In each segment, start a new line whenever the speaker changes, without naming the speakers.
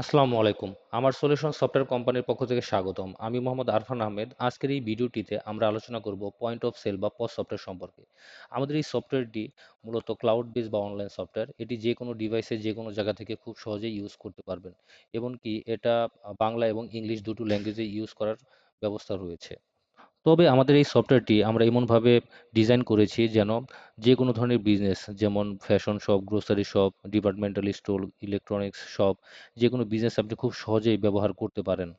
আসসালামু আলাইকুম। আমার সলিউশন সফটওয়্যার কোম্পানির পক্ষ থেকে স্বাগতম। আমি মোহাম্মদ আরফান আহমেদ। আজকের এই ভিডিওটিতে আমরা আলোচনা করব পয়েন্ট অফ সেল বা পস সফটওয়্যার সম্পর্কে। আমাদের এই সফটওয়্যারটি মূলত ক্লাউড বেস বা অনলাইন সফটওয়্যার এটি যে কোনো ডিভাইসে যে কোনো জায়গা থেকে খুব সহজেই ইউজ করতে পারবেন। এমনকি এটা বাংলা এবং ইংলিশ দুটো ল্যাঙ্গুয়েজে ইউজ করার ব্যবস্থা রয়েছে। তবে আমাদের এই সফটওয়্যারটি আমরা এমনভাবে ডিজাইন করেছি যেন যে কোনো ধরনের বিজনেস, যেমন fashion shop, grocery shop, departmental store, electronics shop যে কোনো বিজনেস আপনি খুব সহজেই ব্যবহার করতে পারেন।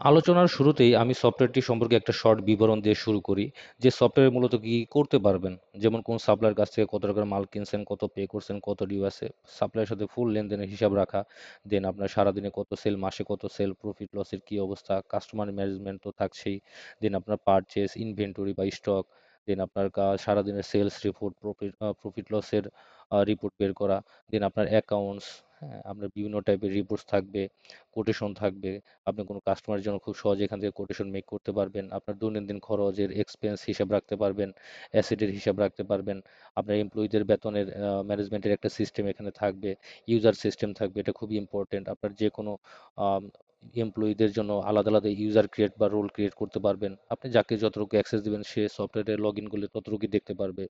আলোচনার শুরুতেই আমি সফটওয়্যারটি সম্পর্কে একটা শর্ট বিবরণ দিয়ে শুরু করি, যে সফটওয়্যার মূলত কি করতে পারবেন। যেমন কোন সাপ্লায়ার কাছ থেকে কত টাকার মাল কিনছেন, কত পে করছেন, কত ডিউ আছে। সাপ্লায়ার সাথে ফুল লেনদেনের হিসাব রাখা দেন আপনার সারাদিনে কত সেল মাসে কত সেল প্রফিট লসের কি অবস্থা কাস্টমার ম্যানেজমেন্ট তো থাকছেই। দেন আপনার পারচেস ইনভেন্টরি বা স্টক দেন আপনার সারাদিনের সেলস রিপোর্ট প্রফিট প্রফিট লসের রিপোর্ট বের করা দেন আপনার অ্যাকাউন্টস হ্যাঁ আপনার বিভিন্ন টাইপের রিপোর্টস থাকবে কোটেশন থাকবে। আপনি কোনো কাস্টমারের জন্য খুব সহজে এখান থেকে কোটেশন মেক করতে পারবেন। আপনার দৈনন্দিন খরচের এক্সপেন্স হিসাব রাখতে পারবেন অ্যাসেটের হিসাব রাখতে পারবেন। আপনার এমপ্লয়ীদের বেতনের ম্যানেজমেন্টের একটা সিস্টেম এখানে থাকবে। ইউজার সিস্টেম থাকবে, এটা খুবই ইম্পর্টেন্ট আপনার যে কোনো এমপ্লয়ীদের জন্য আলাদা আলাদা ইউজার ক্রিয়েট বা রোল ক্রিয়েট করতে পারবেন। আপনি যাকে যতটুকু অ্যাক্সেস দিবেন, সে সফটওয়্যারে লগ ইন করলে ততটুকুই দেখতে পারবে।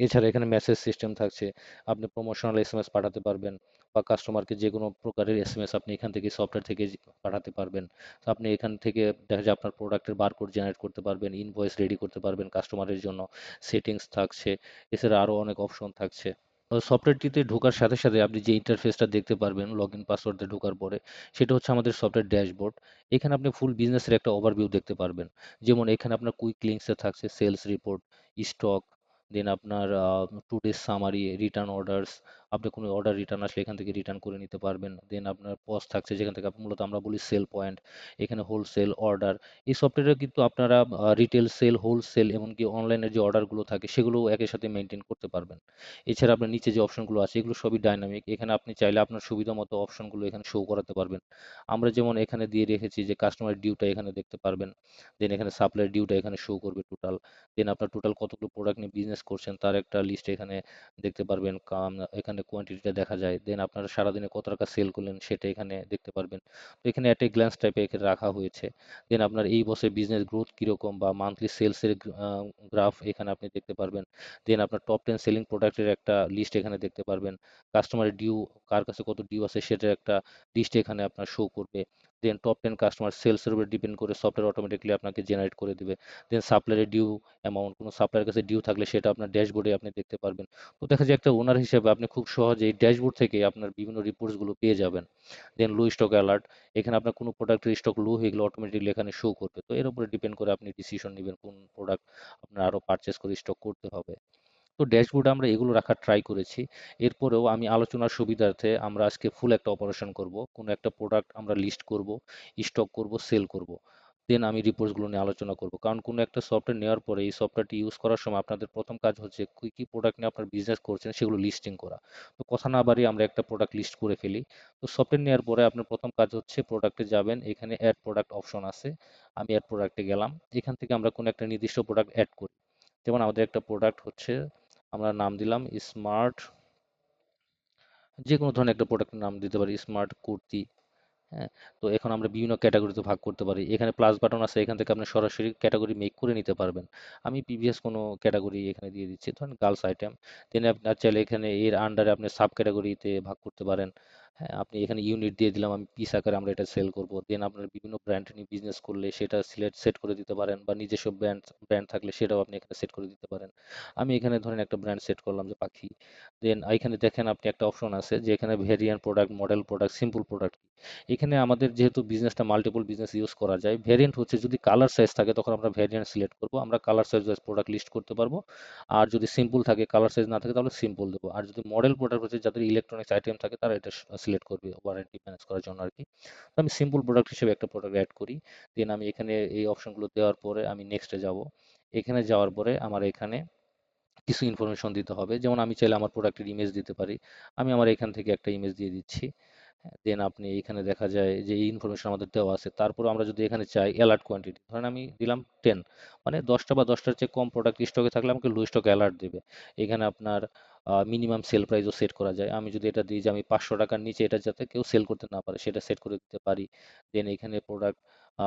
এছাড়া এখানে মেসেজ সিস্টেম থাকছে। আপনি প্রমোশনাল এসএমএস পাঠাতে পারবেন বা কাস্টমারকে যে কোনো প্রকারের এসএমএস আপনি এখান থেকে সফটওয়্যার থেকে পাঠাতে পারবেন। তো আপনি এখান থেকে দেখা যায় আপনার প্রোডাক্টের বারকোড জেনারেট করতে পারবেন ইনভয়েস রেডি করতে পারবেন কাস্টমারের জন্য। সেটিংস থাকছে। এছাড়া আরও অনেক অপশন থাকছে। সফটওয়্যারটিতে ঢোকার সাথে সাথে আপনি যে ইন্টারফেসটা দেখতে পারবেন লগ ইন পাসওয়ার্ড ঢোকার পরে, সেটা হচ্ছে আমাদের সফটওয়্যার ড্যাশবোর্ড এখানে আপনি ফুল বিজনেসের একটা ওভারভিউ দেখতে পারবেন। যেমন এখানে আপনার কুইক লিঙ্কসে থাকছে সেলস রিপোর্ট স্টক দেন আপনার today's summary return orders আপনি কোনো অর্ডার রিটার্ন আসলে এখান থেকে রিটার্ন করে নিতে পারবেন। দেন আপনার পজ থাকছে, যেখান থেকে মূলত আমরা বলি সেল পয়েন্ট এখানে হোলসেল অর্ডার এই সফটওয়্যারে কিন্তু আপনারা রিটেল সেল হোলসেল এমনকি অনলাইনের যে অর্ডারগুলো থাকে সেগুলো একই সাথে মেনটেন করতে পারবেন। এছাড়া আপনার নিচে যে অপশনগুলো আছে, এগুলো সবই ডাইনামিক এখানে আপনি চাইলে আপনার সুবিধা মতো অপশনগুলো এখানে শো করাতে পারবেন। আমরা যেমন এখানে দিয়ে রেখেছি যে কাস্টমার ডিউটা এখানে দেখতে পারবেন। দেন এখানে সাপ্লাইয়ের ডিউটা এখানে শো করবে টোটাল দেন আপনার টোটাল কতগুলো প্রোডাক্ট নিয়ে বিজনেস করছেন, তার একটা লিস্ট এখানে দেখতে পারবেন। এখানে কোয়ান্টিটিটা দেখা যায় দেন আপনারা সারাদিনে কত টাকা সেল করলেন সেটা এখানে দেখতে পারবেন। তো এখানে একটা গ্ল্যান্স টাইপে এখানে রাখা হয়েছে। দেন আপনার এই বছর বিজনেস গ্রোথ কীরকম বা মান্থলি সেলসের গ্রাফ এখানে আপনি দেখতে পারবেন। দেন আপনার টপ টেন সেলিং প্রোডাক্টের একটা লিস্ট এখানে দেখতে পারবেন। কাস্টমারের ডিউ কার কাছে কত ডিউ আছে সেটার একটা লিস্ট এখানে আপনার শো করবে। দেন টপ টেন কাস্টমার সেলসের উপর ডিপেন্ড করে সফটওয়্যার অটোমেটিকলি আপনাকে জেনারেট করে দিবে। দেন সাপ্লায়ারের ডিউ অ্যামাউন্ট কোনো সাপ্লায়ারের কাছে ডিউ থাকলে সেটা আপনার ড্যাশবোর্ডে আপনি দেখতে পারবেন। তো দেখা যায় একটা ওনার হিসেবে আপনি খুব সহজেই ড্যাশবোর্ড থেকে আপনার বিভিন্ন রিপোর্টসগুলো পেয়ে যাবেন। দেন লো স্টক অ্যালার্ট এখানে আপনার কোনো প্রোডাক্টের স্টক লো হয়ে গেলে অটোমেটিকলি এখানে শো করবে। তো এর উপরে ডিপেন্ড করে আপনি ডিসিশন নেবেন কোন প্রোডাক্ট আপনার আরও পারচেস করে স্টক করতে হবে। তো ড্যাশবোর্ডে আমরা এগুলো রাখার ট্রাই করেছি। এরপরেও আমি আলোচনার সুবিধার্থে আমরা আজকে ফুল একটা অপারেশন করব। কোনো একটা প্রোডাক্ট আমরা লিস্ট করব স্টক করব সেল করব। দেন আমি রিপোর্টসগুলো নিয়ে আলোচনা করব। কারণ কোনো একটা সফটওয়্যার নেওয়ার পরে এই সফটওয়্যারটি ইউজ করার সময় আপনাদের প্রথম কাজ হচ্ছে কী কী প্রোডাক্ট নিয়ে আপনার বিজনেস করছেন সেগুলো লিস্টিং করা। তো কথা না বাড়িয়ে আমরা একটা প্রোডাক্ট লিস্ট করে ফেলি। তো সফটওয়্যার নেওয়ার পরে আপনার প্রথম কাজ হচ্ছে প্রোডাক্টে যাবেন। এখানে অ্যাড প্রোডাক্ট অপশন আছে। আমি অ্যাড প্রোডাক্টে গেলাম। এখান থেকে আমরা কোনো একটা নির্দিষ্ট প্রোডাক্ট অ্যাড করি। যেমন আমাদের একটা প্রোডাক্ট হচ্ছে আমরা নাম দিলাম স্মার্ট যে কোনো ধরনের একটা প্রোডাক্টের নাম দিতে পারি স্মার্ট কুর্তি হ্যাঁ? তো এখন আমরা বিভিন্ন ক্যাটাগরিতে ভাগ করতে পারি। এখানে প্লাস বাটন আছে, এখান থেকে আপনি সরাসরি ক্যাটাগরি মেক করে নিতে পারবেন। আমি প্রিভিয়াস কোনো ক্যাটাগরি এখানে দিয়ে দিচ্ছি, ধরেন গার্লস আইটেম দেন আপনার চাইলে এখানে এর আন্ডারে আপনি সাব ক্যাটাগরিতে ভাগ করতে পারেন। হ্যাঁ আপনি এখানে ইউনিট দিয়ে দিলাম, আমি পিস আকারে আমরা এটা সেল করব। দেন আপনার বিভিন্ন ব্র্যান্ড নিয়ে বিজনেস করলে সেটা সিলেক্ট সেট করে দিতে পারেন বা নিজস্ব ব্র্যান্ড ব্র্যান্ড থাকলে সেটাও আপনি এখানে সেট করে দিতে পারেন। আমি এখানে ধরেন একটা ব্র্যান্ড সেট করলাম যে পাখি। দেন এখানে দেখেন আপনি একটা অপশন আছে যে এখানে variant product model product simple product এখানে আমাদের যেহেতু বিজনেসটা মাল্টিপল বিজনেস ইউজ করা যায় ভেরিয়েন্ট হচ্ছে যদি কালার সাইজ থাকে তখন আমরা ভেরিয়েন্ট সিলেক্ট করব, আমরা কালার সাইজ প্রোডাক্ট লিস্ট করতে পারব। আর যদি সিম্পল থাকে কালার সাইজ না থাকে তাহলে সিম্পল দেবো। আর যদি মডেল প্রোডাক্ট হচ্ছে যাদের ইলেকট্রনিক্স আইটেম থাকে তারা এটা সিলেক্ট করবে ওয়ারেন্টি ম্যানেজ করার জন্য আর কি তো আমি সিম্পল প্রোডাক্ট হিসেবে একটা প্রোডাক্ট অ্যাড করি। দেন আমি এখানে এই অপশনগুলো দেওয়ার পরে আমি নেক্সটে যাব। এখানে যাওয়ার পরে আমার এখানে কিছু ইনফরমেশন দিতে হবে। যেমন আমি চাইলে আমার প্রোডাক্টের ইমেজ দিতে পারি। আমি আমার এখান থেকে একটা ইমেজ দিয়ে দিচ্ছি। দেন আপনি এখানে দেখা যায় যে, এই ইনফরমেশন আমাদের দেওয়া আছে। তারপরে আমরা যদি এখানে চাই অ্যালার্ট কোয়ান্টিটি ধরেন আমি দিলাম টেন মানে দশটা বা দশটার চেয়ে কম প্রোডাক্ট স্টকে থাকলে আমাকে লো স্টক অ্যালার্ট দেবে। এখানে আপনার মিনিমাম সেল প্রাইসও সেট করা যায়। আমি যদি এটা দিই যে, আমি পাঁচশো টাকার নিচে এটা যাতে কেউ সেল করতে না পারে, সেটা সেট করে দিতে পারি। দেন এখানে প্রোডাক্ট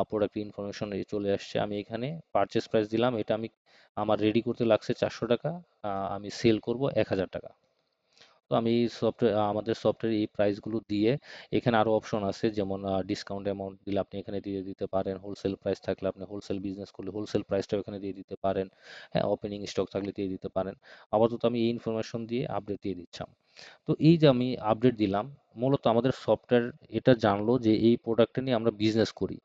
প্রোডাক্ট ইনফরমেশন চলে আসছে। আমি এখানে পারচেস প্রাইস দিলাম। এটা আমি আমার রেডি করতে লাগছে চারশো টাকা আমি সেল করব এক হাজার টাকা। তো আমি সফটওয়্যার আমাদের সফটওয়্যার এই প্রাইসগুলো দিয়ে এখানে আরও অপশন আছে, যেমন ডিসকাউন্ট অ্যামাউন্ট দিলে আপনি এখানে দিয়ে দিতে পারেন। হোলসেল প্রাইস থাকলে আপনি হোলসেল বিজনেস করলে হোলসেল প্রাইসটাও এখানে দিয়ে দিতে পারেন। হ্যাঁ ওপেনিং স্টক থাকলে দিয়ে দিতে পারেন। আপাতত আমি এই ইনফরমেশন দিয়ে আপডেট দিয়ে দিচ্ছিলাম তো এই যে আমি আপডেট দিলাম, মূলত আমাদের সফটওয়্যার এটা জানলো যে এই প্রোডাক্টটা নিয়ে আমরা বিজনেস করি।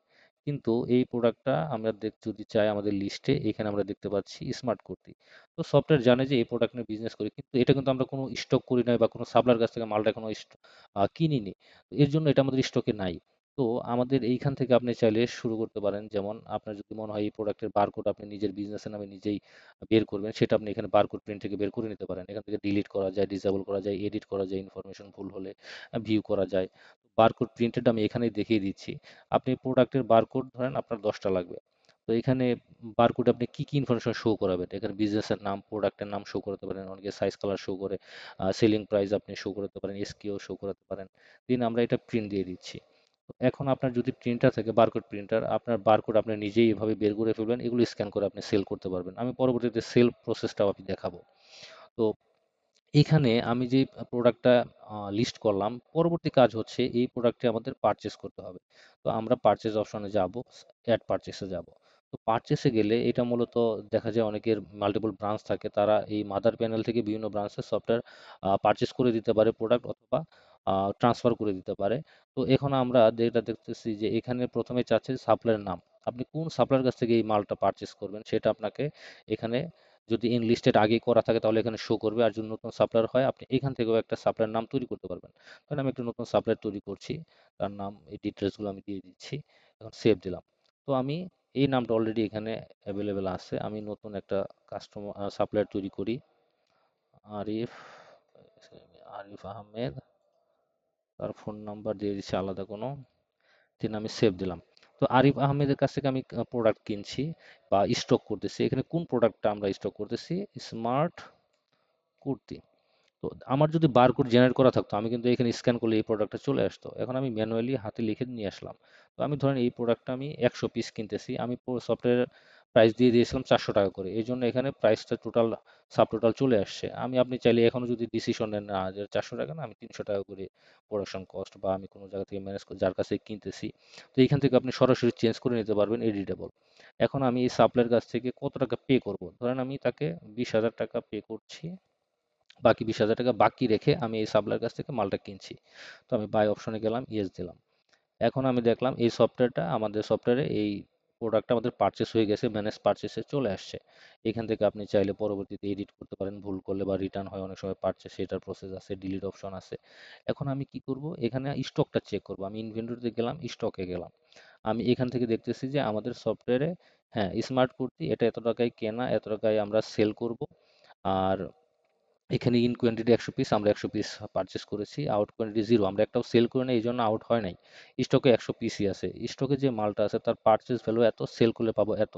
কিন্তু এই প্রোডাক্টটা আমরা দেখ, যদি চাই আমাদের লিস্টে এখানে আমরা দেখতে পাচ্ছি স্মার্ট কুর্তি। তো সফটওয়্যার জানে যে এই প্রোডাক্ট নিয়ে বিজনেস করি, কিন্তু এটা কিন্তু আমরা কোনো স্টক করি নাই বা কোনো সাপ্লার কাছ থেকে মালটা কোনো কিনিনি। এর জন্য এটা আমাদের স্টকে নাই। তো আমাদের এইখান থেকে আপনি চাইলে শুরু করতে পারেন। যেমন আপনার যদি মনে হয় এই প্রোডাক্টের বারকোড আপনি নিজের বিজনেসের নামে নিজেই বের করবেন, সেটা আপনি এখানে বারকোড প্রিন্ট থেকে বের করে নিতে পারেন। এখান থেকে ডিলিট করা যায় ডিসেবল করা যায় এডিট করা যায় ইনফরমেশন ভুল হলে ভিউ করা যায়। বারকোড প্রিন্টেড আমি এখানেই দেখিয়ে দিচ্ছি। আপনি প্রোডাক্টের বারকোড ধরেন আপনার দশটা লাগবে। তো এখানে বারকোডে আপনি কি কি ইনফরমেশন শো করাবেন? এখানে বিজনেসের নাম প্রোডাক্টের নাম শো করতে পারেন, অনেকে সাইজ কালার শো করে সেলিং প্রাইস আপনি শো করতে পারেন এসকিও শো করতে পারেন। দিন আমরা এটা প্রিন্ট দিয়ে দিচ্ছি। এখন আপনার যদি প্রিন্টার থাকে বারকোড প্রিন্টার আপনার বারকোড আপনি নিজেই এভাবে বের করে ফেলবেন, এগুলো স্ক্যান করে আপনি সেল করতে পারবেন। আমি পরবর্তীতে সেল প্রসেসটাও আপনি দেখাবো। তো এখানে আমি যে প্রোডাক্টটা লিস্ট করলাম, পরবর্তী কাজ হচ্ছে এই প্রোডাক্টটি আমাদের পারচেস করতে হবে। তো আমরা পারচেস অপশনে যাব অ্যাড পারচেসে যাব। তো পারচেসে গেলে এটা মূলত দেখা যায় অনেকের মাল্টিপল ব্রাঞ্চ থাকে, তারা এই মাদার প্যানেল থেকে বিভিন্ন ব্রাঞ্চের সফটওয়্যার পারচেস করে দিতে পারে প্রোডাক্ট অথবা ট্রান্সফার করে দিতে পারে। তো এখন আমরা যেটা দেখতেছি যে এখানে প্রথমে চাচ্ছে সাপ্লাইয়ের নাম। আপনি কোন সাপ্লাইয়ের কাছ থেকে এই মালটা পারচেস করবেন, সেটা আপনাকে এখানে যদি ইনলিস্টেড আগে করা থাকে তাহলে এখানে শো করবে। আর যদি নতুন সাপ্লায়ার হয়, আপনি এখান থেকেও একটা সাপ্লায়ার নাম তৈরি করতে পারবেন। কারণ আমি একটা নতুন সাপ্লায়ার তৈরি করছি, তার নাম, এই ডিটেলসগুলো আমি দিয়ে দিচ্ছি, এখন সেভ দিলাম। তো আমি এই নামটা অলরেডি এখানে অ্যাভেলেবেল আছে। আমি নতুন একটা কাস্টমার সাপ্লায়ার তৈরি করি। আরিফ আরিফ আহমেদ, তার ফোন নাম্বার দিয়ে দিচ্ছি আলাদা কোনো। দিন আমি সেভ দিলাম। তো আরিফ আহমেদের কাছ থেকে আমি প্রোডাক্ট কিনছি বা স্টক করতেছি। এখানে কোন প্রোডাক্টটা আমরা স্টক করতেছি? স্মার্ট কুর্তি। তো আমার যদি বারকোড জেনারেট করা থাকতো, আমি কিন্তু এখানে স্ক্যান করলে এই প্রোডাক্টটা চলে আসতো। এখন আমি ম্যানুয়ালি হাতে লিখে নিয়ে আসলাম। তো আমি ধরেন এই প্রোডাক্টটা আমি একশো পিস কিনতেছি। আমি সফটওয়্যার প্রাইস দিয়ে দিয়েছিলাম চারশো টাকা করে। এই জন্য এখানে প্রাইসটা টোটাল সাব টোটাল চলে আসছে। আমি, আপনি চাইলে এখনও যদি ডিসিশন নেন না, যে চারশো টাকা না, আমি তিনশো টাকা করে প্রোডাকশন কস্ট বা আমি কোনো জায়গা থেকে ম্যানেজ করে, যার কাছে কিনতেছি, তো এখান থেকে আপনি সরাসরি চেঞ্জ করে নিতে পারবেন এডিটেবল এখন আমি এই সাপ্লাইয়ের কাছ থেকে কত টাকা পে করব? ধরেন আমি তাকে বিশ হাজার টাকা পে করছি, বাকি বিশ হাজার টাকা বাকি রেখে আমি এই সাপ্লাইয়ের কাছ থেকে মালটা কিনছি। তো আমি বাই অপশনে গেলাম ইয়েস দিলাম। এখন আমি দেখলাম এই সফটওয়্যারটা আমাদের সফটওয়্যারে এই প্রোডাক্টটা আমাদের পারচেস হয়ে গেছে ম্যানেজ পারচেসে চলে আসছে। এখান থেকে আপনি চাইলে পরবর্তীতে এডিট করতে পারেন, ভুল করলে বা রিটার্ন হয়, অনেক সময় পারচেস সেটার প্রসেস আছে ডিলিট অপশন আছে। এখন আমি কি করব? এখানে স্টকটা চেক করব। আমি ইনভেন্টরিতে গেলাম স্টকে গেলাম। আমি এখান থেকে দেখতেছি যে আমাদের সফটওয়্যারে হ্যাঁ স্মার্ট কুর্তি, এটা এত টাকায় কেনা, এত টাকায় আমরা সেল করব। আর এখানে ইন কোয়ান্টিটি একশো পিস আমরা একশো পিস পারচেস করেছি আউট কোয়ান্টিটি জিরো আমরা একটাও সেল করে নেই, এই জন্য আউট হয় নাই। স্টকে একশো পিসই আছে। স্টকে যে মালটা আছে, তার পারচেস ভ্যালু এত সেল করলে পাবো এত।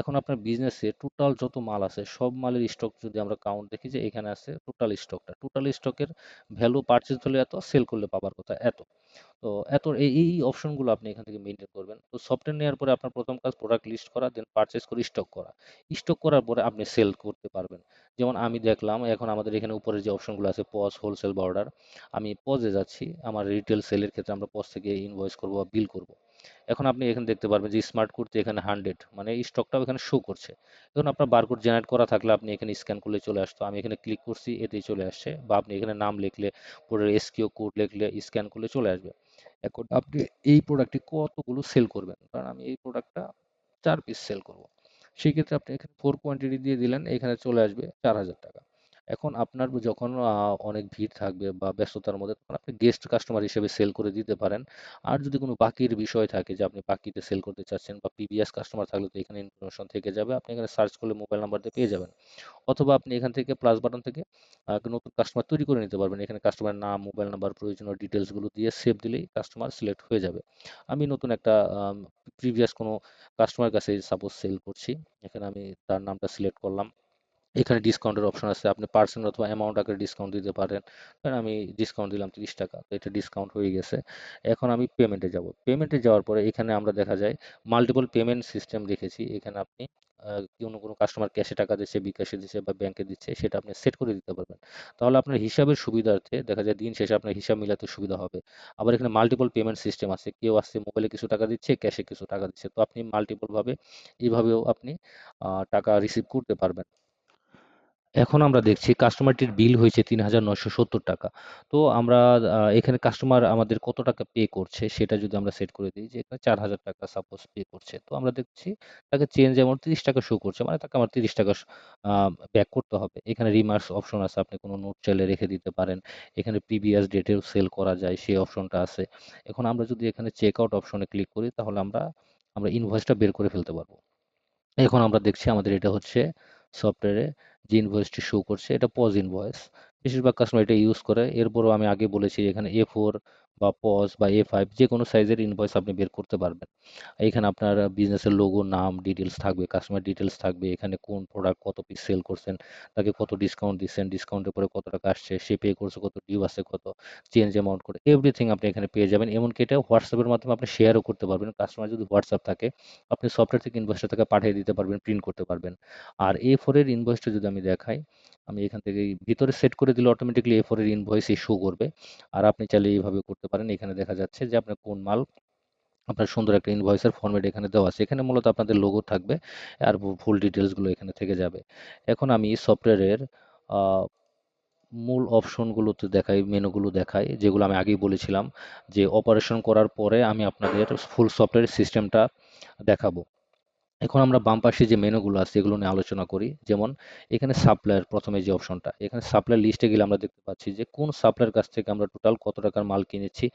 এখন আপনার বিজনেসে টোটাল যত মাল আছে, সব মালের স্টক যদি আমরা কাউন্ট দেখি যে এখানে আছে টোটাল স্টকটা টোটাল স্টকের ভ্যালু পারচেস ভ্যালু এত সেল করলে পাবার কথা এত। তো এত এই অপশনগুলো আপনি এখান থেকে মেনটেন করবেন। তো সফটওয়্যার নেওয়ার পরে আপনার প্রথম কাজ প্রোডাক্ট লিস্ট করা দেন পারচেস করে স্টক করা। স্টক করার পরে আপনি সেল করতে পারবেন। যেমন আমি দেখলাম, এখন আমাদের এখানে উপরে যে অপশনগুলো আছে পজ হোলসেল বা অর্ডার আমি পজে যাচ্ছি। আমার রিটেল সেলের ক্ষেত্রে আমরা পজ থেকে ইনভয়েস করব বা বিল করব। এখন আপনি এখানে দেখতে পারবেন যে স্মার্ট করতে এখানে হান্ড্রেড মানে স্টকটাও এখানে শো করছে। এখন আপনার বারকোড জেনারেট করা থাকলে আপনি এখানে স্ক্যান করলে চলে আসতো। আমি এখানে ক্লিক করছি, এতেই চলে আসছে। বা আপনি এখানে নাম লিখলে, পরে এসকিউ কোড লিখলে স্ক্যান করলে চলে আসবে। এখন আপনি এই প্রোডাক্টটি কতগুলো সেল করবেন? কারণ আমি এই প্রোডাক্টটা চার পিস সেল করব। সেই ক্ষেত্রে আপনি এখানে ফোর কোয়ান্টিটি দিয়ে দিলেন, এখানে চলে আসবে চার হাজার টাকা। এখন আপনার যখন অনেক ভিড় থাকবে বা ব্যস্ততার মধ্যে তখন আপনি গেস্ট কাস্টমার হিসেবে সেল করে দিতে পারেন। আর যদি কোনো বাকির বিষয় থাকে যে আপনি বাকিতে সেল করতে চাচ্ছেন বা প্রিভিয়াস কাস্টমার থাকলে তো এখানে ইনফরমেশন থেকে যাবে। আপনি এখানে সার্চ করলে মোবাইল নাম্বার দিয়ে পেয়ে যাবেন। অথবা আপনি এখান থেকে প্লাস বাটন থেকে নতুন কাস্টমার তৈরি করে নিতে পারবেন। এখানে কাস্টমারের নাম, মোবাইল নাম্বার, প্রয়োজনীয় ডিটেলসগুলো দিয়ে সেভ দিলেই কাস্টমার সিলেক্ট হয়ে যাবে। আমি নতুন একটা প্রিভিয়াস কোনো কাস্টমারের কাছে সাপোজ সেল করছি। এখানে আমি তার নামটা সিলেক্ট করলাম। এখানে ডিসকাউন্টের অপশন আছে। আপনি পার্সেন্ট অথবা অ্যামাউন্ট আকারে ডিসকাউন্ট দিতে পারেন। কারণ আমি ডিসকাউন্ট দিলাম তিরিশ টাকা, তো এটা ডিসকাউন্ট হয়ে গেছে। এখন আমি পেমেন্টে যাব। পেমেন্টে যাওয়ার পরে এখানে আমরা দেখা যায় মাল্টিপল পেমেন্ট সিস্টেম দেখেছি। এখানে আপনি কোনো কোনো কাস্টমার ক্যাশে টাকা দিচ্ছে, বিকাশে দিচ্ছে বা ব্যাংকে দিচ্ছে, সেটা আপনি সেট করে দিতে পারবেন। তাহলে আপনার হিসাবের সুবিধার্থে দেখা যায় দিন শেষে আপনার হিসাব মিলাতে সুবিধা হবে। আবার এখানে মাল্টিপল পেমেন্ট সিস্টেম আছে। কেউ আসছে মোবাইলে কিছু টাকা দিচ্ছে ক্যাশে কিছু টাকা দিচ্ছে। তো আপনি মাল্টিপলভাবে এইভাবেও আপনি টাকা রিসিভ করতে পারবেন। এখন আমরা দেখছি কাস্টমারটির বিল হয়েছে তিন হাজার নয়শো সত্তর টাকা। তো আমরা এখানে কাস্টমার আমাদের কত টাকা পে করছে সেটা যদি আমরা সেট করে দিই যে এখানে চার হাজার টাকা সাপোজ পে করছে। তো আমরা দেখছি তাকে চেঞ্জ অ্যামাউন্ট তিরিশ টাকা শো করছে মানে তাকে আমার তিরিশ টাকা ব্যাক করতে হবে। এখানে রিমার্কস অপশন আছে, আপনি কোনো নোট চাইলে রেখে দিতে পারেন। এখানে প্রিভিয়াস ডেটেও সেল করা যায়, সেই অপশনটা আছে। এখন আমরা যদি এখানে চেক আউট অপশনে ক্লিক করি তাহলে আমরা আমরা ইনভয়েসটা বের করে ফেলতে পারব। এখন আমরা দেখছি আমাদের এটা হচ্ছে সফটওয়্যারে যে ইনভয়েসটি শো করছে, এটা পজ ইনভয়েস বেশিরভাগ কাস্টমার এটা ইউজ করে। এরপরও আমি আগে বলেছি এখানে এ ফোর বা পজ বা এ ফাইভ যে কোনো সাইজের ইনভয়েস আপনি বের করতে পারবেন। এখানে আপনার বিজনেসের লোগো নাম ডিটেলস থাকবে কাস্টমার ডিটেলস থাকবে, এখানে কোন প্রোডাক্ট কত পিস সেল করছেন, তাকে কত ডিসকাউন্ট দিচ্ছেন ডিসকাউন্টের পরে কত টাকা আসছে, সে পে করছে কত ডিউ আছে কত চেঞ্জ অ্যামাউন্ট করে এভরিথিং আপনি এখানে পেয়ে যাবেন। এমনকি এটা হোয়াটসঅ্যাপের মাধ্যমে আপনি শেয়ারও করতে পারবেন। কাস্টমার যদি হোয়াটসঅ্যাপ থাকে, আপনি সফটওয়্যার থেকে ইনভয়েসটা তাকে পাঠিয়ে দিতে পারবেন প্রিন্ট করতে পারবেন। আর এ ফোরের ইনভয়েসটা যদি আমি দেখাই, আমি এখান থেকে ভিতরে সেট করে দিলে অটোমেটিকলি এ ফোরের ইনভয়েস শো করবে। আর আপনি চাইলে এইভাবে করতে পারেন। এখানে দেখা যাচ্ছে যে আপনার কোন মাল আপনার সুন্দর একটা ইনভয়েসের ফর্মেট এখানে দেওয়া আছে। এখানে মূলত আপনাদের লোগো থাকবে আর ফুল ডিটেলসগুলো এখানে থেকে যাবে। এখন আমি সফটওয়্যারের মূল অপশনগুলোতে দেখাই মেনুগুলো দেখাই, যেগুলো আমি আগেই বলেছিলাম যে অপারেশন করার পরে আমি আপনাদের ফুল সফটওয়্যার সিস্টেমটা দেখাবো। এখন আমরা বাম পাশে যে মেনুগুলো আছে, এগুলো নিয়ে আলোচনা করি। যেমন এখানে সাপ্লায়ার প্রথমে যে অপশনটা এখানে সাপ্লায়ার লিস্টে গেলে আমরা দেখতে পাচ্ছি যে কোন সাপ্লায়ার কাছ থেকে আমরা টোটাল কত টাকার মাল কিনেছি,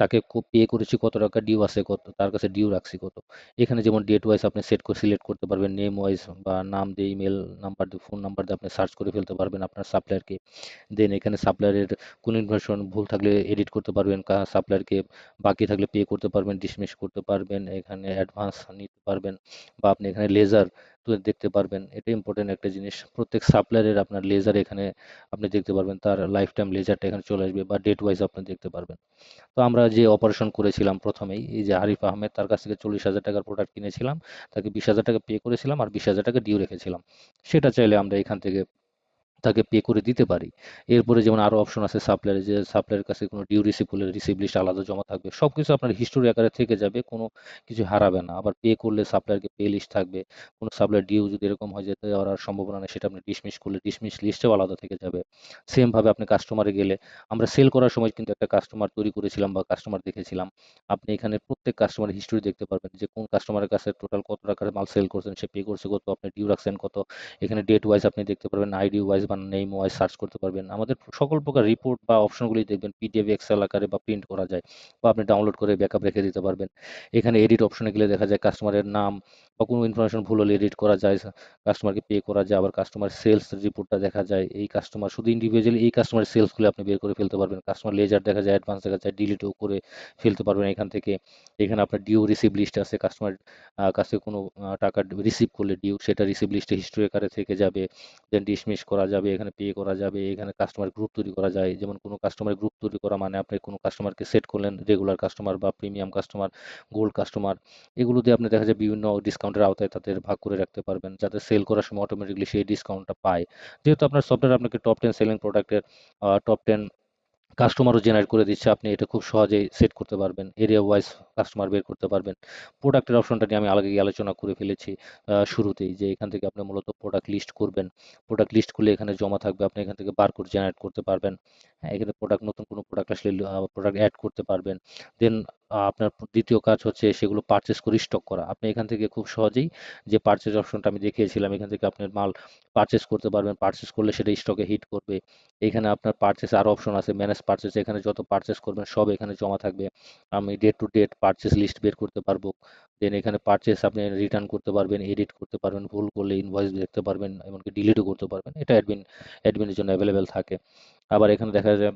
তাকে পে করেছি কত টাকা ডিউ আছে কত, তার কাছে ডিউ রাখছি কত। এখানে যেমন ডেট ওয়াইজ আপনি সেট করে সিলেক্ট করতে পারবেন নেম ওয়াইজ বা নাম দিয়ে ইমেল নাম্বার দিয়ে ফোন নাম্বার দিয়ে আপনি সার্চ করে ফেলতে পারবেন আপনার সাপ্লায়ারকে দেন এখানে সাপ্লায়ারের কোন ইনফরমেশন ভুল থাকলে এডিট করতে পারবেন সাপ্লায়ারকে বাকি থাকলে পে করতে পারবেন ডিসমিস করতে পারবেন, এখানে অ্যাডভান্স নিতে পারবেন বা আপনি এখানে লেজার দেখতে পারবেন। এটা ইম্পর্টেন্ট একটা জিনিস। প্রত্যেক সাপ্লায়ারের আপনার লেজার এখানে আপনি দেখতে পারবেন। তার লাইফ টাইম লেজারটা এখানে চলে আসবে বা ডেট ওয়াইজ আপনি দেখতে পারবেন। তো আমরা যে অপারেশন করেছিলাম প্রথমেই, এই যে আরিফ আহমেদ তার কাছ থেকে চল্লিশ হাজার টাকার প্রোডাক্ট কিনেছিলাম। তাকে বিশ হাজার টাকা পে করেছিলাম আর বিশ হাজার টাকা ডিউ রেখেছিলাম। সেটা চাইলে আমরা এখান থেকে তাকে পে করে দিতে পারি। এরপরে যেমন আরও অপশন আছে সাপ্লায়ার যে সাপ্লায়ারের কাছে কোনো ডিউ রিসিভ হলে রিসিভ লিস্ট আলাদা জমা থাকবে। সব কিছু আপনার হিস্টোরি আকারে থেকে যাবে, কোনো কিছু হারাবে না। আবার পে করলে সাপ্লায়ারকে পে লিস্ট থাকবে। কোনো সাপ্লায়ার ডিউ যদি এরকম হয় যেতে দেওয়ার সম্ভাবনা নেই, সেটা আপনি ডিসমিস করলে ডিসমিস লিস্টেও আলাদা থেকে যাবে। সেমভাবে আপনি কাস্টমারে গেলে, আমরা সেল করার সময় কিন্তু একটা কাস্টমার তৈরি করেছিলাম বা কাস্টমার দেখেছিলাম। আপনি এখানে প্রত্যেক কাস্টমারের হিস্টোরি দেখতে পারবেন যে কোন কাস্টমারের কাছে টোটাল কত টাকার মাল সেল করছেন, সে পে করছে কত আপনি ডিউ রাখছেন কত। এখানে ডেট ওয়াইজ আপনি দেখতে পারবেন আইডি ওয়াইজ বা নেম ওয়াইজ সার্চ করতে পারবেন। আমাদের সকল প্রকার রিপোর্ট বা অপশনগুলি দেখবেন। পিডিএফ এক্সেল আকারে বা প্রিন্ট করা যায় বা আপনি ডাউনলোড করে ব্যাকআপ রেখে দিতে পারবেন। এখানে এডিট অপশনে গেলে দেখা যায় কাস্টমারের নাম বা কোনো ইনফরমেশন ভুল হলে এডিট করা যায় কাস্টমারকে পে করা যায়, আবার কাস্টমার সেলস রিপোর্টটা দেখা যায়। এই কাস্টমার শুধু ইন্ডিভিজুয়ালি এই কাস্টমার সেলসগুলো আপনি বের করে ফেলতে পারবেন। কাস্টমার লেজার দেখা যায় অ্যাডভান্স দেখা যায় ডিলিটও করে ফেলতে পারবেন এখান থেকে। এখানে আপনার ডিউ রিসিভ লিস্ট আছে কাস্টমার কাছে কোনো টাকা রিসিভ করলে ডিউ সেটা রিসিভ লিস্টে হিস্ট্রি আকারে থেকে যাবে। দেন ডিসমিস করা যাবে। এখানে পে করা যাবে, এখানে কাস্টমার গ্রুপ তৈরি করা যায়। যেমন কোনো কাস্টমার গ্রুপ তৈরি করা মানে আপনি কোনো কাস্টমারকে সেট করলেন রেগুলার কাস্টমার বা প্রিমিয়াম কাস্টমার গোল্ড কাস্টমার এগুলো দিয়ে আপনি দেখা যায় বিভিন্ন ডিসকাউন্টের আওতায় তাদের ভাগ করে রাখতে পারবেন। যাতে সেল করার সময় অটোমেটিকলি সেই ডিসকাউন্টটা পায়। যেহেতু আপনার সফটওয়্যার আপনাকে টপ টেন সেলিং প্রোডাক্টের টপ টেন কাস্টমারও জেনারেট করে দিচ্ছে, আপনি এটা খুব সহজেই সেট করতে পারবেন এরিয়া ওয়াইজ কাস্টমার বের করতে পারবেন। প্রোডাক্টের অপশনটা নিয়ে আমি আগে আলোচনা করে ফেলেছি শুরুতেই যে এখান থেকে আপনি মূলত প্রোডাক্ট লিস্ট করবেন। প্রোডাক্ট লিস্ট করলে এখানে জমা থাকবে, আপনি এখান থেকে বারকোড জেনারেট করতে পারবেন। হ্যাঁ এখানে প্রোডাক্ট নতুন কোনো প্রোডাক্ট আসলে প্রোডাক্ট অ্যাড করতে পারবেন। দেন আপনার দ্বিতীয় কাজ হচ্ছে সেগুলো পারচেস করে স্টক করা। আপনি এখান থেকে খুব সহজেই যে পারচেস অপশনটা আমি দেখিয়েছিলাম, এখান থেকে আপনার মাল পারচেস করতে পারবেন। পারচেস করলে সেটা স্টকে হিট করবে। এখানে আপনার পারচেস আরও অপশন আছে ম্যানেজ পারচেস এখানে যত পারচেস করবেন, সব এখানে জমা থাকবে। আমি date to date purchase list বের করতে পারব। দেন এখানে পারচেস আপনি রিটার্ন করতে পারবেন এডিট করতে পারবেন, ভুল করলে ইনভয়েস দেখতে পারবেন, এমনকি ডিলিটও করতে পারবেন। এটা অ্যাডমিন অ্যাডমিনের জন্য অ্যাভেলেবেল থাকে। আবার এখানে দেখা যায়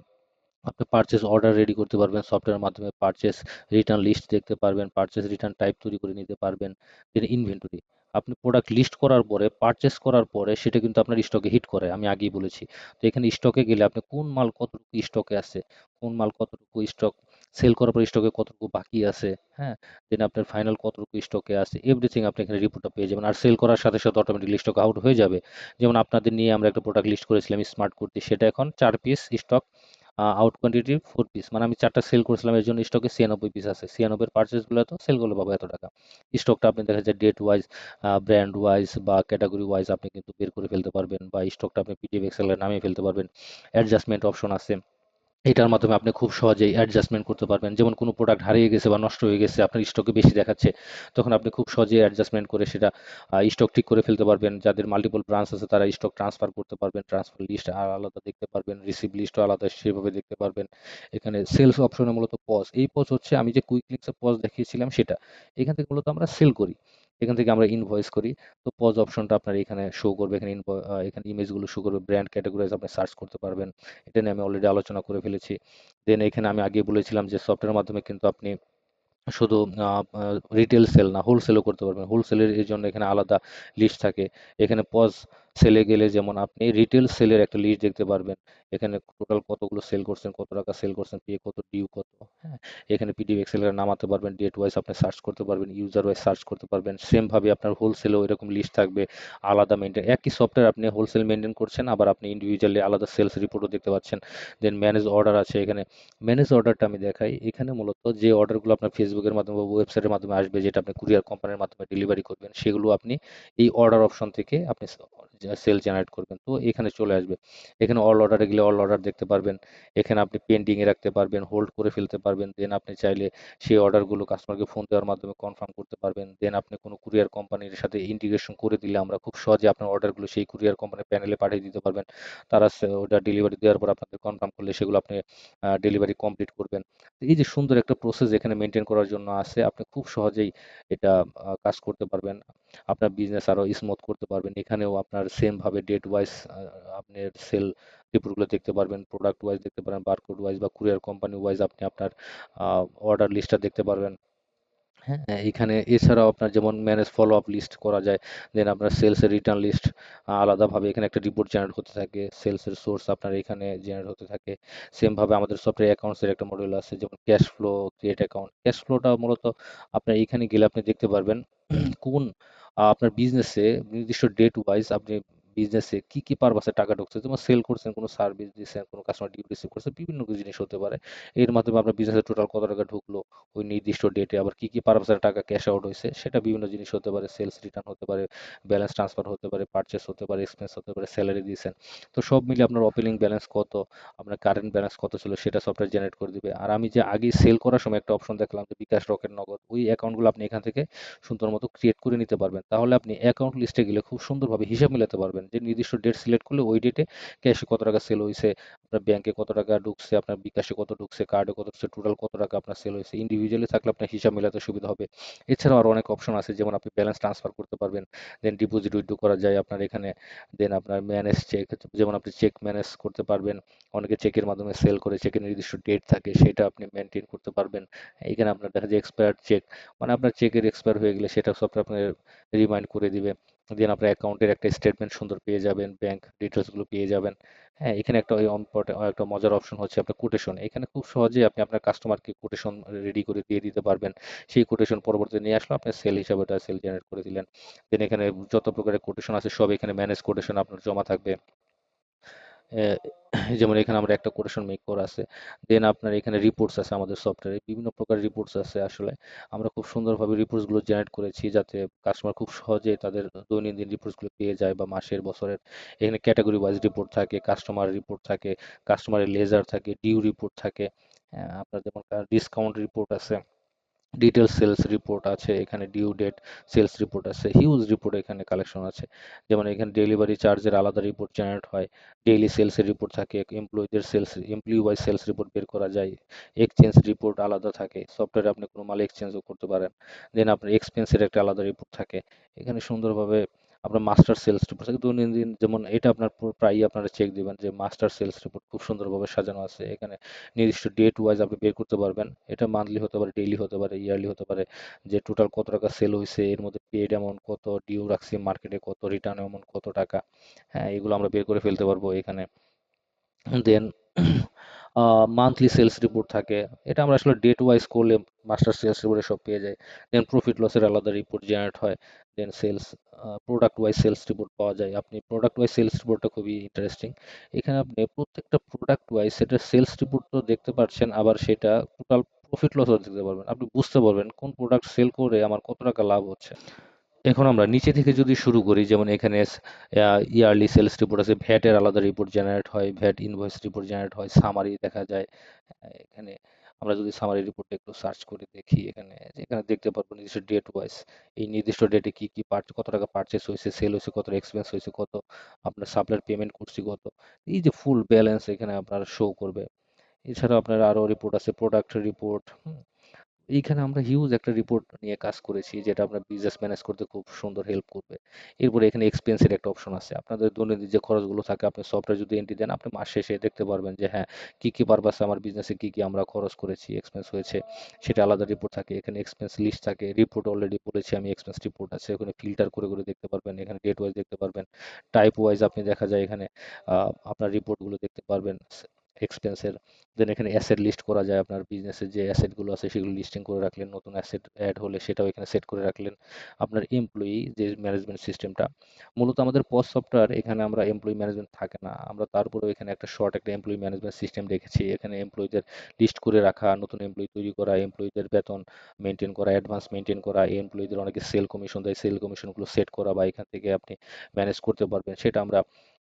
আপনি পারচেস অর্ডার রেডি করতে পারবেন সফটওয়্যারের মাধ্যমে পারচেস রিটার্ন লিস্ট দেখতে পারবেন পারচেস রিটার্ন টাইপ তৈরি করে নিতে পারবেন দেন ইনভেন্টরি আপনি প্রোডাক্ট লিস্ট করার পরে পারচেস করার পরে সেটা কিন্তু আপনার স্টকে হিট করে, আমি আগেই বলেছি। তো এখানে স্টকে গেলে আপনি কোন মাল কতটুকু স্টকে আছে, কোন মাল কতটুকু স্টক সেল করার পর স্টকে কতটুকু বাকি আছে হ্যাঁ? দেন আপনার ফাইনাল কতটুকু স্টকে আছে এভরিথিং আপনি এখানে রিপোর্টটা পেয়ে যাবেন। আর সেল করার সাথে সাথে অটোমেটিকলি স্টক আউট হয়ে যাবে। যেমন আপনাদের নিয়ে আমরা একটা প্রোডাক্ট লিস্ট করেছিলাম স্মার্ট কুর্তি, সেটা এখন চার piece stock out quantity four piece মানে আমি চারটা সেল করেছিলাম, এর জন্য স্টকে ছিয়ানব্বই পিস আছে। ছিয়ানব্বই পার্চেসগুলো তো সেলগুলো পাবো এত টাকা। স্টকটা আপনি দেখা যায় ডেট ওয়াইজ ব্র্যান্ড ওয়াইজ বা ক্যাটাগরি ওয়াইজ আপনি কিন্তু বের করে ফেলতে পারবেন বা স্টকটা আপনি পিডিএফ এক্সেলে নামিয়ে ফেলতে পারবেন। অ্যাডজাস্টমেন্ট অপশন আছে। এটার মাধ্যমে আপনি খুব সহজেই অ্যাডজাস্টমেন্ট করতে পারবেন। যেমন কোনো প্রোডাক্ট হারিয়ে গেছে বা নষ্ট হয়ে গেছে, আপনার স্টকে বেশি দেখাচ্ছে, তখন আপনি খুব সহজেই অ্যাডজাস্টমেন্ট করে সেটা স্টক ঠিক করে ফেলতে পারবেন। যাদের মাল্টিপল ব্রাঞ্চ আছে, তারা স্টক ট্রান্সফার করতে পারবেন ট্রান্সফার লিস্ট আলাদা দেখতে পারবেন রিসিভ লিস্টও আলাদা সেভাবে দেখতে পারবেন। এখানে সেলস অপশনে মূলত পজ এই পজ হচ্ছে আমি যে কুইক লিঙ্কসে পজ দেখিয়েছিলাম সেটা, এখান থেকে মূলত আমরা সেল করি। এখান থেকে আমরা ইনভয়েস করি। তো পজ অপশনটা আপনার এখানে শো করবে। এখানে এখানে ইমেজগুলো শো করবে। ব্র্যান্ড ক্যাটাগরিজ আপনি সার্চ করতে পারবেন। এটা নিয়ে আমি অলরেডি আলোচনা করে ফেলেছি। দেন এখানে আমি আগে বলেছিলাম যে সফটওয়্যারের মাধ্যমে কিন্তু আপনি শুধু রিটেল সেল না হোলসেলও করতে পারবেন। হোলসেলের এই জন্য এখানে আলাদা লিস্ট থাকে। এখানে পজ সেলে গেলে যেমন আপনি রিটেল সেলের একটা লিস্ট দেখতে পারবেন। এখানে টোটাল কতগুলো সেল করছেন, কত টাকা সেল করছেন পে কত ডিউ কত হ্যাঁ? এখানে পিডিএফ এক্সেলের নামাতে পারবেন ডেট ওয়াইজ আপনি সার্চ করতে পারবেন ইউজার ওয়াইজ সার্চ করতে পারবেন। সেমভাবে আপনার হোলসেলও এরকম লিস্ট থাকবে, আলাদা মেনটেন একই সফটওয়্যার আপনি হোলসেল মেনটেন করছেন, আবার আপনি ইন্ডিভিজুয়ালি আলাদা সেলস রিপোর্টও দেখতে পাচ্ছেন। দেন ম্যানেজ অর্ডার আছে এখানে। ম্যানেজ অর্ডারটা আমি দেখাই, এখানে মূলত যে অর্ডারগুলো আপনার ফেসবুকের মাধ্যমে বা ওয়েবসাইটের মাধ্যমে আসবে, যেটা আপনি কুরিয়ার কোম্পানির মাধ্যমে ডেলিভারি করবেন, সেগুলো আপনি এই অর্ডার অপশন থেকে আপনি সেল জেনারেট করবেন। তো এখানে চলে আসবে। এখানে অল অর্ডারে গেলে অল অর্ডার দেখতে পারবেন। এখানে আপনি পেন্ডিংয়ে রাখতে পারবেন হোল্ড করে ফেলতে পারবেন। দেন আপনি চাইলে সেই অর্ডারগুলো কাস্টমারকে ফোন দেওয়ার মাধ্যমে কনফার্ম করতে পারবেন। দেন আপনি কোনো কুরিয়ার কোম্পানির সাথে ইন্টিগ্রেশন করে দিলে আমরা খুব সহজে আপনার অর্ডারগুলো সেই কুরিয়ার কোম্পানির প্যানেলে পাঠিয়ে দিতে পারবেন। তারা ওটা ডেলিভারি দেওয়ার পর আপনাদের কনফার্ম করলে সেগুলো আপনি ডেলিভারি কমপ্লিট করবেন। এই যে সুন্দর একটা প্রসেস এখানে মেনটেন করার জন্য আছে, আপনি খুব সহজেই এটা কাজ করতে পারবেন। আপনার বিজনেস আরও স্মুথ করতে পারবেন। এখানেও আপনার সেমভাবে ডেট ওয়াইজ আপনি সেল রিপোর্টগুলো দেখতে পারবেন প্রোডাক্ট ওয়াইজ দেখতে পারবেন বারকোড ওয়াইজ বা কুরিয়ার কোম্পানি ওয়াইজ আপনি আপনার অর্ডার লিস্টটা দেখতে পারবেন। হ্যাঁ এখানে এছাড়াও আপনার যেমন ম্যানেজ ফলো আপ লিস্ট করা যায় দেন আপনার সেলসের রিটার্ন লিস্ট আলাদাভাবে এখানে একটা রিপোর্ট জেনারেট হতে থাকে সেলসের সোর্স আপনার এখানে জেনারেট হতে থাকে। সেমভাবে আমাদের সফটওয়্যার অ্যাকাউন্টসের একটা মডেল আছে, যেমন cash flow create account cash ফ্লোটা মূলত আপনার এখানে গেলে আপনি দেখতে পারবেন, কোন আপনার বিজনেসে নির্দিষ্ট ডেট ওয়াইজ আপনি বিজনেসে কি কি পারপাসে টাকা ঢুকছে? যেমন সেল করছেন, কোনো সার্ভিস দিচ্ছেন, কোনো কাস্টমার ডিউ রিসিভ করছে বিভিন্ন জিনিস হতে পারে। এর মাধ্যমে আপনার বিজনেসে টোটাল কত টাকা ঢুকলো, ওই নির্দিষ্ট ডেটে আবার কি কি পারপাসে টাকা ক্যাশ আউট হয়েছে, সেটা বিভিন্ন জিনিস হতে পারে। সেলস রিটার্ন হতে পারে ব্যালেন্স ট্রান্সফার হতে পারে পারচেস হতে পারে এক্সপেন্স হতে পারে স্যালারি দিয়েছেন তো সব মিলে আপনার ওপেনিং ব্যালেন্স কত, আপনার কারেন্ট ব্যালেন্স কত ছিল, সেটা সফটওয়্যার জেনারেট করে দিবে। আর আমি যে আগে সেল করার সময় একটা অপশন দেখলাম যে বিকাশ, রকেট, নগদ, ওই অ্যাকাউন্টগুলো আপনি এখান থেকে সুন্দর মতো ক্রিয়েট করে নিতে পারবেন। তাহলে আপনি অ্যাকাউন্ট লিস্টে গেলে খুব সুন্দরভাবে হিসাব মিলাতে পারবেন যে নির্দিষ্ট ডেট সিলেক্ট করলে ওই ডেটে ক্যাশে কত টাকা সেল হয়েছে আপনার ব্যাংকে কত টাকা ঢুকছে, আপনার বিকাশে কত ঢুকছে কার্ডে কত ঢুকছে টোটাল কত টাকা আপনার সেল হয়েছে ইন্ডিভিজুয়ালি থাকলে আপনার হিসাব মেলাতে সুবিধা হবে। এছাড়াও আরও অনেক অপশন আছে, যেমন আপনি ব্যালেন্স ট্রান্সফার করতে পারবেন দেন ডিপোজিট উইথড্র করা যায় আপনার এখানে দেন আপনার ম্যানেজ চেক যেমন আপনি চেক ম্যানেজ করতে পারবেন, অনেকে চেকের মাধ্যমে সেল করে চেকের নির্দিষ্ট ডেট থাকে, সেটা আপনি মেনটেন করতে পারবেন। এখানে আপনার দেখা যায় এক্সপায়ার চেক মানে আপনার চেকের এক্সপায়ার হয়ে গেলে সেটা সব আপনার রিমাইন্ড করে দিবে। দেন আপনার অ্যাকাউন্টের একটা স্টেটমেন্ট সুন্দর পেয়ে যাবেন ব্যাংক ডিটেলসগুলো পেয়ে যাবেন। হ্যাঁ এখানে একটা একটা মজার অপশন হচ্ছে আপনার কোটেশন এখানে খুব সহজেই আপনি আপনার কাস্টমারকে কোটেশন রেডি করে দিয়ে দিতে পারবেন। সেই কোটেশন পরবর্তীতে নিয়ে আসলো আপনার সেল হিসাবে ওটা সেল জেনারেট করে দিলেন। দেন এখানে যত প্রকারের কোটেশন আছে সব এখানে ম্যানেজ কোটেশন আপনার জমা থাকবে। যেমন এখানে আমরা একটা কোটেশন মেক করা আছে দেন আপনার এখানে রিপোর্টস আছে আমাদের সফটওয়্যারে বিভিন্ন প্রকার রিপোর্টস আছে আসলে। আমরা খুব সুন্দরভাবে রিপোর্টসগুলো জেনারেট করেছি যাতে কাস্টমার খুব সহজে তাদের দৈনন্দিন রিপোর্টসগুলো পেয়ে যায় বা মাসের, বছরের। এখানে ক্যাটাগরি ওয়াইজ রিপোর্ট থাকে কাস্টমার রিপোর্ট থাকে কাস্টমারের লেজার থাকে ডিউ রিপোর্ট থাকে। আপনার যেমন ডিসকাউন্ট রিপোর্ট আছে। ডিটেল সেলস রিপোর্ট আছে, এখানে ডিউ ডেট সেলস রিপোর্ট আছে হিউজ রিপোর্ট এখানে কালেকশন আছে। যেমন এখানে ডেলিভারি চার্জের আলাদা রিপোর্ট জেনারেট হয় ডেইলি সেলসের রিপোর্ট থাকে এমপ্লয়ীদের sales employee wise sales report বের করা যায় এক্সচেঞ্জ রিপোর্ট আলাদা থাকে সফটওয়্যারে আপনি কোনো মাল এক্সচেঞ্জও করতে পারেন। দেন আপনার এক্সপেন্সের একটা আলাদা রিপোর্ট থাকে। এখানে সুন্দরভাবে আপনার মাস্টার সেলস রিপোর্ট থাকে। দৈনন্দিন যেমন এটা আপনার প্রায়ই আপনারা চেক দিবেন যে মাস্টার সেলস রিপোর্ট খুব সুন্দরভাবে সাজানো আছে। এখানে নির্দিষ্ট ডেট ওয়াইজ আপনি বের করতে পারবেন। এটা মান্থলি হতে পারে ডেইলি হতে পারে ইয়ারলি হতে পারে। যে টোটাল কত টাকা সেল হয়েছে এর মধ্যে পেড অ্যামাউন্ট কত ডিউ রাখছি মার্কেটে কত রিটার্ন অ্যামাউন্ট কত টাকা। হ্যাঁ এগুলো আমরা বের করে ফেলতে পারব এখানে। দেন মান্থলি সেলস রিপোর্ট থাকে। এটা আমরা আসলে ডেট ওয়াইজ করলে মাস্টার সেলস রিপোর্টে সব পেয়ে যাই। দেন প্রফিট লসের আলাদা রিপোর্ট জেনারেট হয়। Then sales product wise sales report পাওয়া যায়। আপনি প্রোডাক্ট ওয়াইজ সেলস রিপোর্টটা খুবই ইন্টারেস্টিং এখানে আপনি প্রত্যেকটা প্রোডাক্ট ওয়াইজ সেটা সেলস রিপোর্ট তো দেখতে পাচ্ছেন, আবার সেটা টোটাল প্রফিট লসও দেখতে পারবেন। আপনি বুঝতে পারবেন কোন প্রোডাক্ট সেল করে আমার কত টাকা লাভ হচ্ছে। এখন আমরা নিচে থেকে যদি শুরু করি, যেমন এখানে ইয়ারলি সেলস রিপোর্ট আছে ভ্যাটের আলাদা রিপোর্ট জেনারেট হয় ভ্যাট ইনভয়েস রিপোর্ট জেনারেট হয় সামারি দেখা যায়। এখানে আমরা যদি সামারি রিপোর্টটা একটু সার্চ করে দেখি, এখানে এখানে দেখতে পারব নির্দিষ্ট ডেট ওয়াইজ এই নির্দিষ্ট ডেটে কি কি পার্ট কত টাকা পারচেস হয়েছে সেল হয়েছে, কত এক্সপেন্স হয়েছে, কত, আপনার সাপ্লায়ার পেমেন্ট করছি কত, এই যে ফুল ব্যালেন্স এখানে আপনার শো করবে। এছাড়াও আপনার আরও রিপোর্ট আছে প্রোডাক্ট রিপোর্ট এইখানে আমরা হিউজ একটা রিপোর্ট নিয়ে কাজ করেছি, যেটা আপনার বিজনেস ম্যানেজ করতে খুব সুন্দর হেল্প করবে। এরপরে এখানে এক্সপেন্সের একটা অপশন আছে। আপনাদের দৈনন্দিন যে খরচগুলো থাকে, আপনি সফটওয়্যার যদি এন্ট্রি দেন, আপনি মাস শেষে দেখতে পারবেন যে হ্যাঁ কী কী পারপাসে আমার বিজনেসে কী কী আমরা খরচ করেছি এক্সপেন্স হয়েছে, সেটা আলাদা রিপোর্ট থাকে। এখানে এক্সপেন্স লিস্ট থাকে রিপোর্ট অলরেডি বলেছি আমি এক্সপেন্স রিপোর্ট আছে। ওখানে ফিল্টার করে করে দেখতে পারবেন, এখানে ডেট ওয়াইজ দেখতে পারবেন। টাইপ ওয়াইজ আপনি দেখা যায় এখানে আপনার রিপোর্টগুলো দেখতে পারবেন। এক্সপেন্সের দেন এখানে অ্যাসেট লিস্ট করা যায় আপনার বিজনেসের যে অ্যাসেটগুলো আছে সেগুলো লিস্টিং করে রাখলেন, নতুন অ্যাসেট অ্যাড হলে সেটাও এখানে সেট করে রাখলেন। আপনার এমপ্লয়ি যে ম্যানেজমেন্ট সিস্টেমটা মূলত আমাদের পোস্ট সফটওয়্যার এখানে আমরা এমপ্লয়ি ম্যানেজমেন্ট থাকে না। আমরা তারপরেও এখানে একটা শর্ট একটা এমপ্লয়ি ম্যানেজমেন্ট সিস্টেম রেখেছি। এখানে এমপ্লয়ীদের লিস্ট করে রাখা, নতুন এমপ্লয়ি তৈরি করা এমপ্লয়ীদের বেতন মেনটেন করা অ্যাডভান্স মেনটেন করা এমপ্লয়ীদের অনেকে সেল কমিশন দেয় সেল কমিশনগুলো সেট করা বা এখান থেকে আপনি ম্যানেজ করতে পারবেন, সেটা আমরা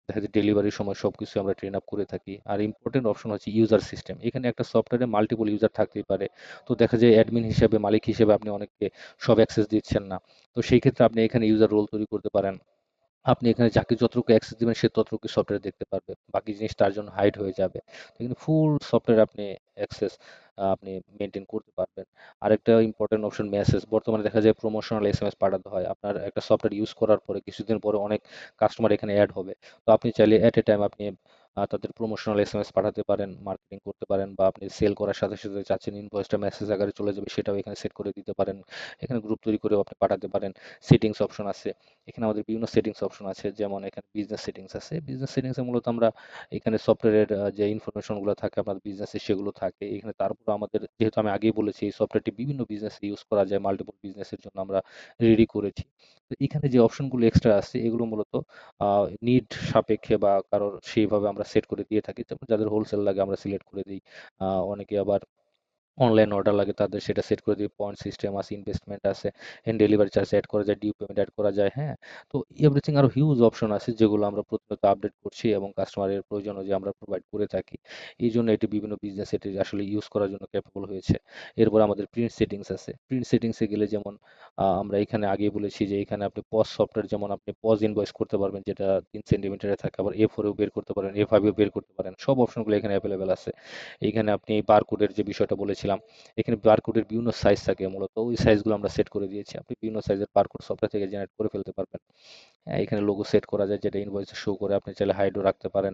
দেখা যায় ডেলিভারির সময় সব কিছু আমরা ট্রেন আপ করে থাকি। আর ইম্পর্টেন্ট অপশন হচ্ছে ইউজার সিস্টেম এখানে একটা সফটওয়্যারে মাল্টিপল ইউজার থাকতেই পারে। তো দেখা যায় অ্যাডমিন হিসেবে, মালিক হিসেবে আপনি অনেককে সব অ্যাক্সেস দিচ্ছেন না। তো সেই ক্ষেত্রে আপনি এখানে ইউজার রোল তৈরি করতে পারেন। আপনি এখানে যাকে যতটুকু অ্যাক্সেস দেবেন, সে ততটুকু সফটওয়্যার দেখতে পারবে। বাকি জিনিস তার জন্য হাইড হয়ে যাবে। কিন্তু ফুল সফটওয়্যার আপনি অ্যাক্সেস আপনি মেনটেন করতে পারবেন। আরেকটা ইম্পর্টেন্ট অপশন মেসেজ বর্তমানে দেখা যায় প্রমোশনাল এস এম এস পাঠাতে হয়। আপনার একটা সফটওয়্যার ইউজ করার পরে কিছুদিন পরে অনেক কাস্টমার এখানে অ্যাড হবে। তো আপনি চাইলে অ্যাট এ টাইম আপনি তাদের প্রমোশনাল এস এম এস পাঠাতে পারেন মার্কেটিং করতে পারেন বা আপনি সেল করার সাথে সাথে চাচ্ছেন ইনভয়েসটা মেসেজ আকারে চলে যাবে, সেটাও এখানে সেট করে দিতে পারেন। এখানে গ্রুপ তৈরি করেও আপনি পাঠাতে পারেন। সেটিংস অপশন আছে। এখানে আমাদের বিভিন্ন সেটিংস অপশন আছে, যেমন এখানে বিজনেস সেটিংস আছে। বিজনেস সেটিংসে মূলত আমরা এখানে সফটওয়্যারের যে ইনফরমেশনগুলো থাকে, আপনার বিজনেসে সেগুলো থাকে। এখানে তারপর আমাদের, যেহেতু আমি আগেই বলেছি, এই সফটওয়্যারটি বিভিন্ন বিজনেসে ইউজ করা যায় মাল্টিপল বিজনেসের জন্য আমরা রেডি করেছি। তো এখানে যে অপশনগুলো এক্সট্রা আছে, এগুলো মূলত নিড সাপেক্ষে বা কারোর সেইভাবে আমরা সেট করে দিয়ে থাকি। যেমন যাদের হোলসেল লাগে আমরা সিলেক্ট করে দিই। অনেকে আবার অনলাইন অর্ডার লাগে, তাদের সেটা সেট করে দিই পয়েন্ট সিস্টেম আছে ইনভেস্টমেন্ট আছে এন্ড ডেলিভারি চার্জ অ্যাড করা যায় ডিউ পেমেন্ট অ্যাড করা যায় হ্যাঁ? তো এভরিথিং আরও হিউজ অপশন আছে যেগুলো আমরা প্রতিনিয়ত আপডেট করছি এবং কাস্টমারের প্রয়োজন যে আমরা প্রোভাইড করে থাকি। এই জন্য এটি বিভিন্ন বিজনেস এটি আসলে ইউজ করার জন্য ক্যাপেবল হয়েছে। এরপর আমাদের প্রিন্ট সেটিংস আছে। প্রিন্ট সেটিংসে গেলে যেমন আমরা এখানে আগে বলেছি যে এখানে আপনি পজ সফটওয়্যার যেমন আপনি পজ ইনভয়েস করতে পারবেন, যেটা তিন সেন্টিমিটারে থাকে, আবার এ ফোরেও বের করতে পারেন এ ফাইভেও বের করতে পারেন, সব অপশনগুলো এখানে অ্যাভেলেবেল আছে। এইখানে আপনি বারকোডের যে বিষয়টা বলেছিলাম এখানে বারকোডের বিভিন্ন সাইজ থাকে মূলত। ওই সাইজগুলো আমরা সেট করে দিয়েছি। আপনি বিভিন্ন সাইজের বারকোড সফটওয়্যার থেকে জেনারেট করে ফেলতে পারবেন। হ্যাঁ, এখানে লোগো সেট করা যায় যেটা ইনভয়েসে শো করে। আপনি চাইলে হাইডও রাখতে পারেন।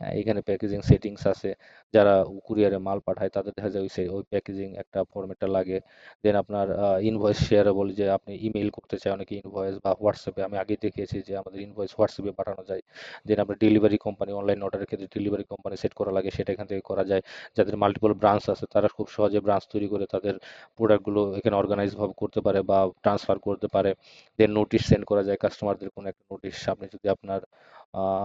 হ্যাঁ, এখানে প্যাকেজিং সেটিংস আছে। যারা কুরিয়ারে মাল পাঠায় তাদের দেখা যায় ওই ওই প্যাকেজিং একটা ফরম্যাটটা লাগে। দেন আপনার ইনভয়েস শেয়ারেবল যে আপনি ইমেইল করতে চাই অনেকে ইনভয়েস বা হোয়াটসঅ্যাপে আমি আগে দেখিয়েছি যে আমাদের ইনভয়েস হোয়াটসঅ্যাপে পাঠানো যায়। দেন আপনার ডেলিভারি কোম্পানি অনলাইন অর্ডারের ক্ষেত্রে ডেলিভারি কোম্পানি সেট করা লাগে। সেটা এখান থেকে করা যায়। যাদের মাল্টিপল ব্রাঞ্চ আছে তারা খুব সহজে ব্রাঞ্চ তৈরি করে তাদের প্রোডাক্টগুলো এখানে অর্গানাইজ ভাবে করতে পারে বা ট্রান্সফার করতে পারে দেন নোটিশ সেন্ড করা যায় কাস্টমারদের কোনো একটা নোটিশ আপনি যদি আপনার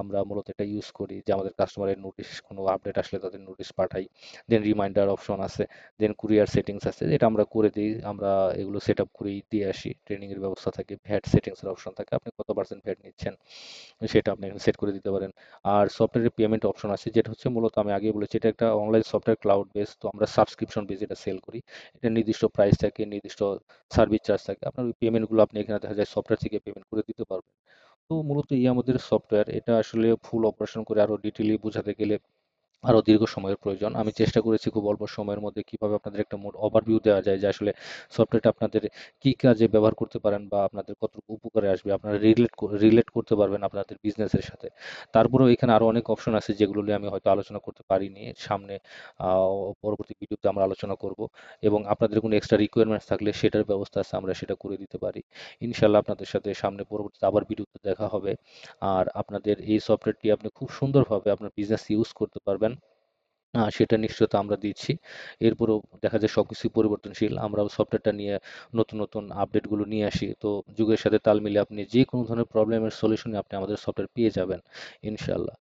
আমরা মূলত এটা ইউজ করি যে আমাদের কাস্টমারের নোটিশ কোনো আপডেট আসলে তাদের নোটিশ পাঠাই দেন রিমাইন্ডার অপশন আছে দেন কুরিয়ার সেটিংস আছে, যেটা আমরা করে দিই, আমরা এগুলো সেট আপ করেই দিয়ে আসি ট্রেনিংয়ের ব্যবস্থা থাকে ভ্যাট সেটিংসের অপশন থাকে, আপনি কত পার্সেন্ট ভ্যাট নিচ্ছেন, সেটা আপনি এখানে সেট করে দিতে পারেন। আর সফটওয়্যারের পেমেন্ট অপশন আছে, যেটা হচ্ছে মূলত আমি আগে বলেছি, এটা একটা অনলাইন সফটওয়্যার ক্লাউড বেস তো আমরা সাবস্ক্রিপশন বেস এটা সেল করি। এটা নির্দিষ্ট প্রাইস থাকে, নির্দিষ্ট সার্ভিস চার্জ থাকে, আপনার ওই পেমেন্টগুলো আপনি এখানে দেখা যায় সফটওয়্যার থেকে পেমেন্ট করে দিতে পারবেন। তো মূলত এই আমাদের সফটওয়্যার এটা আসলে ফুল অপারেশন করে আরও ডিটেইলি বোঝাতে গেলে আরও দীর্ঘ সময়ের প্রয়োজন। আমি চেষ্টা করেছি খুব অল্প সময়ের মধ্যে কীভাবে আপনাদের একটা মোট ওভারভিউ দেওয়া যায়, যে আসলে সফটওয়্যারটা আপনাদের কি কাজে ব্যবহার করতে পারেন বা আপনাদের কত উপকারে আসবে। আপনারা রিলেট রিলেট করতে পারবেন আপনাদের বিজনেসের সাথে। তারপরেও এখানে আরও অনেক অপশন আছে যেগুলো নিয়ে আমি হয়তো আলোচনা করতে পারিনি। সামনে পরবর্তী ভিডিওতে আমরা আলোচনা করব এবং আপনাদের কোনো এক্সট্রা রিকোয়ারমেন্টস থাকলে সেটার ব্যবস্থা আছে, আমরা সেটা করে দিতে পারি। ইনশাল্লাহ আপনাদের সাথে সামনে পরবর্তীতে আবার ভিডিওতে দেখা হবে। আর আপনাদের এই সফটওয়্যারটি আপনি খুব সুন্দরভাবে আপনার বিজনেস ইউজ করতে পারবেন। সেটা নিশ্চয়তা আমরা দিচ্ছি। এরপরেও দেখা যায় সবকিছু পরিবর্তনশীল। আমরা সফটওয়্যারটা নিয়ে নতুন নতুন আপডেটগুলো নিয়ে আসি। তো যুগের সাথে তাল মিলে আপনি যে কোনো ধরনের প্রবলেমের সলিউশনে আপনি আমাদের সফটওয়্যার পেয়ে যাবেন ইনশাল্লাহ